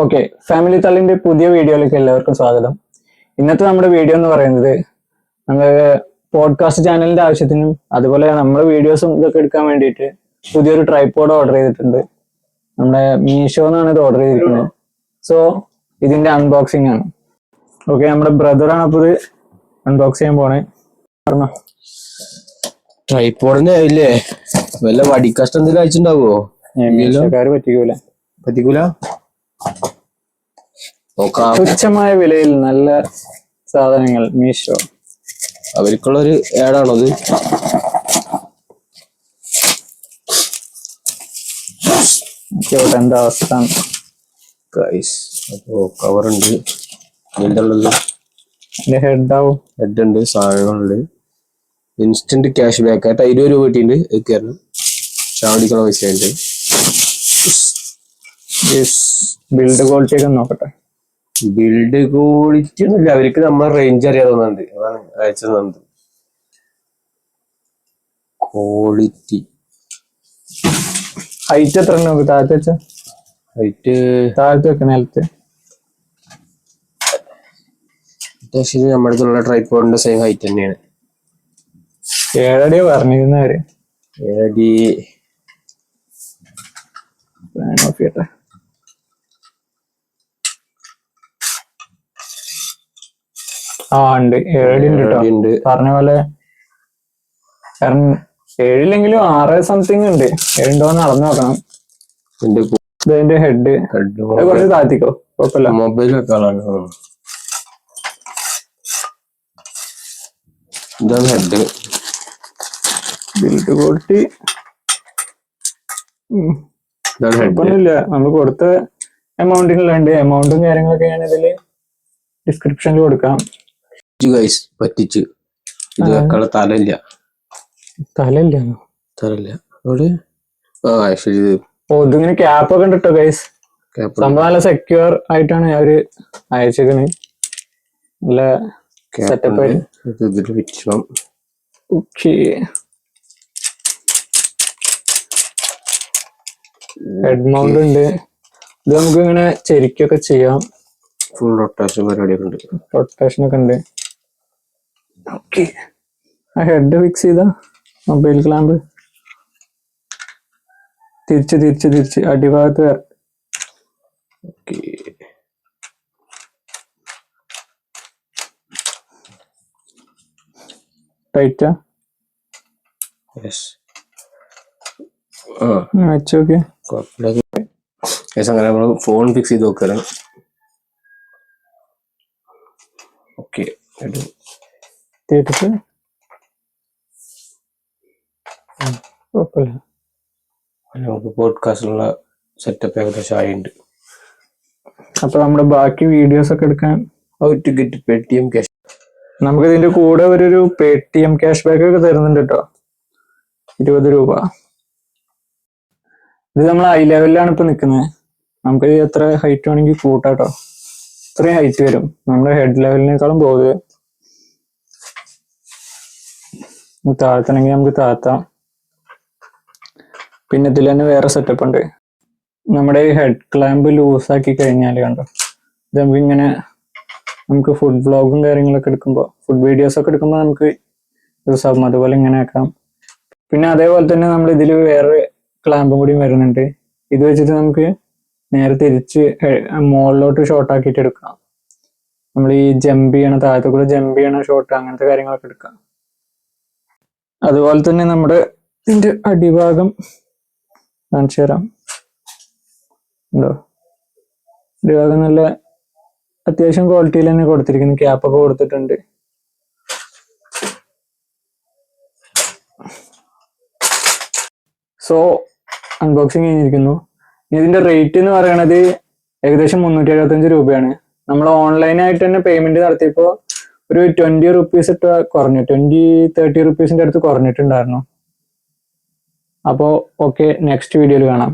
Okay family തള്ളിന്റെ പുതിയ വീഡിയോയിലേക്ക് എല്ലാവർക്കും സ്വാഗതം. ഇന്നത്തെ നമ്മുടെ വീഡിയോ എന്ന് പറയുന്നത് നമ്മൾ പോഡ്കാസ്റ്റ് ചാനലിന്റെ ആവശ്യത്തിനും അതുപോലെ നമ്മുടെ വീഡിയോസും ഇതൊക്കെ എടുക്കാൻ വേണ്ടിയിട്ട് പുതിയൊരു ട്രൈപോഡ് ഓർഡർ ചെയ്തിട്ടുണ്ട്. നമ്മുടെ മീഷോ എന്നാണ് ഇത് ഓർഡർ ചെയ്തിരിക്കുന്നത്. സോ ഇതിന്റെ അൺബോക്സിംഗ് ആണ്. ഓക്കെ നമ്മുടെ ബ്രദറാണ് അപ്പോൾ ഇത് അൺബോക്സ് ചെയ്യാൻ പോണേ. പറഞ്ഞോ. ട്രൈപ്പോഡിന്റെ ഇല്ലേ വല്ല വടിക്കഷ്ടം എന്തെങ്കിലും അയച്ചിട്ടുണ്ടാവോ പറ്റിക്കൂല. പറ്റിക്കൂല? തുച്ഛമായ വിലയിൽ നല്ല സാധനങ്ങൾ മീഷോ അവർക്കുള്ള ഒരു ഏടാണോ അത് നോക്കിയോട്ടെ എന്താ അവസ്ഥ? അപ്പോ കവർ ഉണ്ട്. എന്തുള്ളത്? എന്റെ ഹെഡ് ഉണ്ട് സാധനങ്ങളുണ്ട്. ഇൻസ്റ്റന്റ് ക്യാഷ് ബാക്ക് ആയിട്ട് ഇരുപത് രൂപ കിട്ടിയിട്ടുണ്ട്. ചാടിക്കണ പൈസ ഉണ്ട്. ബിൽഡ് ക്വാളിറ്റി ഒക്കെ നോക്കട്ടെ. ബിൽഡ് ക്വാളിറ്റി ഒന്നുമില്ല അവർക്ക് നമ്മളെ റേഞ്ച് അറിയാതെ തോന്നുന്നുണ്ട് അതാണ് അയച്ചു തന്നത് ക്വാളിറ്റി ഹൈറ്റ് എത്ര നോക്ക് താഴത്ത് വെച്ച? ഹൈറ്റ് താഴത്തെ വെക്കണ നിലത്ത്. അത്യാവശ്യം നമ്മുടെ അടുത്തുള്ള ട്രൈപ്പോഡിന്റെ സെയിം ഹൈറ്റ് തന്നെയാണ്. ഏഴടിയോ പറഞ്ഞിരുന്നവര്. ഏഴടി. ഓഫ് ചെയ്യട്ടെ ആ ഉണ്ട്. ഏഴിലുണ്ട് ഉണ്ട് കേട്ടോ ഉണ്ട് പറഞ്ഞ പോലെ കാരണം ഏഴില്ലെങ്കിലും ആറ് സംതിങ് ഉണ്ട്. ഏഴുണ്ടോന്ന് നടന്നു നോക്കണം. എന്റെ ഇതിന്റെ ഹെഡ് കുറച്ച് താത്തിക്കോ കുഴപ്പമില്ല. മൊബൈൽ വെക്കാനാണ് ഇതാണ് ഹെഡ് ബിൽഡ് ക്വാളിറ്റി ഇതാണ് ഹെഡ് കുഴപ്പമൊന്നുമില്ല. നമ്മൾ കൊടുത്ത എമൗണ്ടിനുള്ളുണ്ട് എമൗണ്ടും കാര്യങ്ങളൊക്കെ ഞാൻ ഇതിൽ ഡിസ്ക്രിപ്ഷനിൽ കൊടുക്കാം. ഗൈസ് പറ്റിച്ചു. ഇത് വെക്കാനുള്ള തലയില്ല. തലയില്ല. തലയില്ല. അവിടെ? ആ ആക്ച്വലി ഇത് ഓ ഇതിങ്ങനെ ക്യാപ്പ് ഒക്കെ ഉണ്ട് കേട്ടോ ഗൈസ് സംഭവം നല്ല സെക്യൂർ ആയിട്ടാണ് അവർ അയച്ചേക്കുന്നത് നല്ല സെറ്റപ്പ് ആയിട്ട്. ഇതിൽ വെക്കണം ഓക്കെ ഹെഡ് മൗണ്ട് ഉണ്ട്. ഇത് നമുക്ക് ഇങ്ങനെ ചെരിക്കൊക്കെ ചെയ്യാം. ഫുൾ റൊട്ടേഷൻ പരിപാടിയൊക്കെ ഉണ്ട്. റൊട്ടേഷൻ ഒക്കെ ഉണ്ട്. ഓക്കെ ആ ഹെഡ് ഫിക്സ് ചെയ്ത. മൊബൈൽ ക്ലാമ്പ് തിരിച്ച് തിരിച്ച് തിരിച്ച്. അടിഭാഗത്ത് വേറെ ഓക്കെ ടൈറ്റാ യെസ് കുഴപ്പമില്ല അങ്ങനെ നമ്മൾ ഫോൺ ഫിക്സ് ചെയ്ത് നോക്കുകയാണ് ഓക്കെ കുഴപ്പമില്ല. നമുക്ക് പോഡ്കാസ്റ്റിലുള്ള സെറ്റപ്പ് ഏകദേശം ആയിട്ടുണ്ട്. അപ്പൊ നമ്മുടെ ബാക്കി വീഡിയോസ് ഒക്കെ എടുക്കാൻ how to get Paytm cash നമുക്ക് ഇതിന്റെ കൂടെ ഒരു Paytm cash back ഒക്കെ തരുന്നുണ്ട് കേട്ടോ ഇരുപത് രൂപ. ഇത് നമ്മൾ ഐ ലെവലിലാണ് ഇപ്പൊ നിൽക്കുന്നത്. നമുക്ക് എത്ര ഹൈറ്റ് വേണമെങ്കിൽ കൂട്ടാട്ടോ ഇത്രയും ഹൈറ്റ് വരും. നമ്മുടെ ഹെഡ് ലെവലിനേക്കാളും പോകുന്നത് താഴ്ത്തണമെങ്കിൽ നമുക്ക് താഴ്ത്താം പിന്നെ ഇതിൽ തന്നെ വേറെ സെറ്റപ്പ് ഉണ്ട്. നമ്മുടെ ഈ ഹെഡ് ക്ലാമ്പ് ആക്കി കഴിഞ്ഞാൽ കണ്ടോ? ഇത് നമുക്ക് ഇങ്ങനെ നമുക്ക് ഫുഡ് വ്ളോഗും കാര്യങ്ങളൊക്കെ എടുക്കുമ്പോൾ ഫുഡ് വീഡിയോസ് ഒക്കെ എടുക്കുമ്പോൾ നമുക്ക് യൂസ് ആകും അതുപോലെ ഇങ്ങനെ ആക്കാം. പിന്നെ അതേപോലെ തന്നെ നമ്മൾ ഇതിൽ വേറെ ക്ലാമ്പും കൂടി വരുന്നുണ്ട്. ഇത് വെച്ചിട്ട് നമുക്ക് നേരെ തിരിച്ച് മുകളിലോട്ട് ഷോർട്ട് ആക്കിയിട്ട് എടുക്കാം. നമ്മൾ ഈ ജമ്പ് ചെയ്യണ താഴത്തെ കൂടെ ജമ്പ് ചെയ്യണ ഷോട്ട് അങ്ങനത്തെ കാര്യങ്ങളൊക്കെ എടുക്കാം. അതുപോലെ തന്നെ നമ്മുടെ ഇതിന്റെ അടിഭാഗം കാണിച്ചു തരാം. ഉണ്ടോ? അടിഭാഗം നല്ല അത്യാവശ്യം ക്വാളിറ്റിയിൽ തന്നെ കൊടുത്തിരിക്കുന്നു. ക്യാപ്പ് ഒക്കെ കൊടുത്തിട്ടുണ്ട്. സോ അൺബോക്സിങ് കഴിഞ്ഞിരിക്കുന്നു. ഇതിന്റെ റേറ്റ് എന്ന് പറയുന്നത് ഏകദേശം മുന്നൂറ്റി എഴുപത്തഞ്ച് രൂപയാണ്. നമ്മൾ ഓൺലൈനായിട്ട് തന്നെ പേയ്മെന്റ് നടത്തിയപ്പോൾ ഒരു ട്വന്റി റുപ്പീസ് ഇട്ട് കുറഞ്ഞു. ട്വന്റി തേർട്ടി റുപ്പീസിന്റെ അടുത്ത് കുറഞ്ഞിട്ടുണ്ടായിരുന്നു. അപ്പോൾ ഓക്കെ നെക്സ്റ്റ് വീഡിയോയിൽ കാണാം.